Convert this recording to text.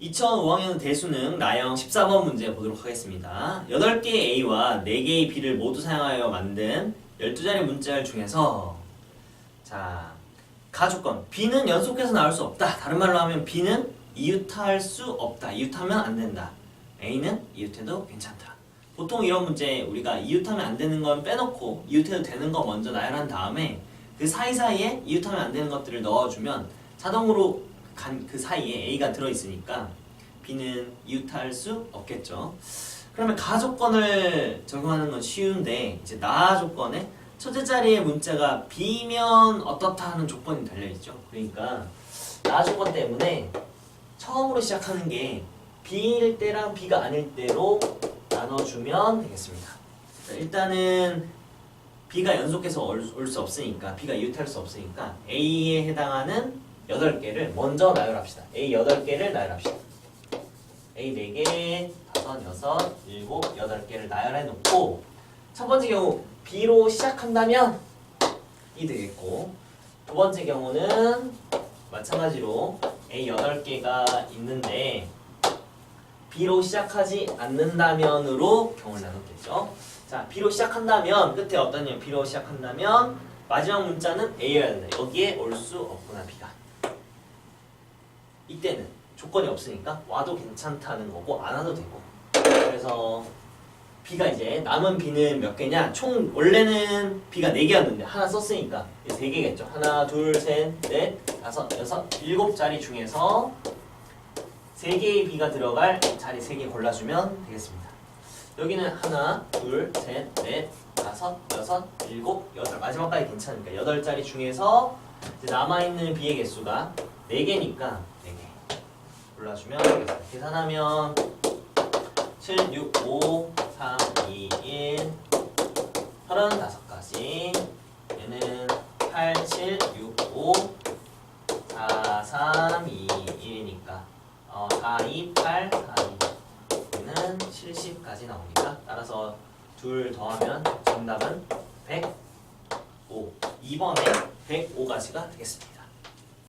2005학년 대수능 나형 14번 문제 보도록 하겠습니다. 8개의 A와 4개의 B를 모두 사용하여 만든 12자리 문자열 중에서 자 가조건 B는 연속해서 나올 수 없다. 다른 말로 하면 B는 이웃할 수 없다. 이웃하면 안 된다. A는 이웃해도 괜찮다. 보통 이런 문제 우리가 이웃하면 안 되는 건 빼놓고 이웃해도 되는 거 먼저 나열한 다음에 그 사이사이에 이웃하면 안 되는 것들을 넣어주면 자동으로 간 그 사이에 A가 들어있으니까 B는 이웃할 수 없겠죠. 그러면 가 조건을 적용하는 건 쉬운데 이제 나 조건에 첫째 자리의 문자가 B면 어떻다 하는 조건이 달려있죠. 그러니까 나 조건 때문에 처음으로 시작하는 게 B일 때랑 B가 아닐 때로 나눠주면 되겠습니다. 자, 일단은 B가 연속해서 올 수 없으니까 B가 이웃할 수 없으니까 A에 해당하는 8개를 먼저 나열합시다. A 8개를 나열합시다. A 4개, 5, 6, 7, 8개를 나열해 놓고 첫 번째 경우 B로 시작한다면 이 되겠고 두 번째 경우는 마찬가지로 A 8개가 있는데 B로 시작하지 않는다면으로 경우를 나눴겠죠. 자, B로 시작한다면 끝에 어떠냐? B로 시작한다면 마지막 문자는 A여야 된다. 여기에 올 수 없구나 B가. 이때는 조건이 없으니까 와도 괜찮다는 거고 안 와도 되고. 그래서 B가 이제 남은 B는 몇 개냐? 총 원래는 B가 4개였는데 하나 썼으니까 이제 3개겠죠. 하나, 둘, 셋, 넷, 다섯, 여섯, 일곱 자리 중에서 3개의 B가 들어갈 자리 3개 골라주면 되겠습니다. 여기는 하나, 둘, 셋, 넷, 다섯, 여섯, 일곱, 여덟 마지막까지 괜찮으니까 여덟 자리 중에서 남아있는 B의 개수가 4개니까 4개 골라주면 되겠습니다. 계산하면 7, 6, 5, 3, 2, 1 35가지 얘는 8, 7, 6, 5 4, 3, 2, 1이니까 어, 4, 2, 8, 4, 2 얘는 70까지 나옵니다. 따라서 둘 더하면 정답은 105 2번에 105가지가 되겠습니다.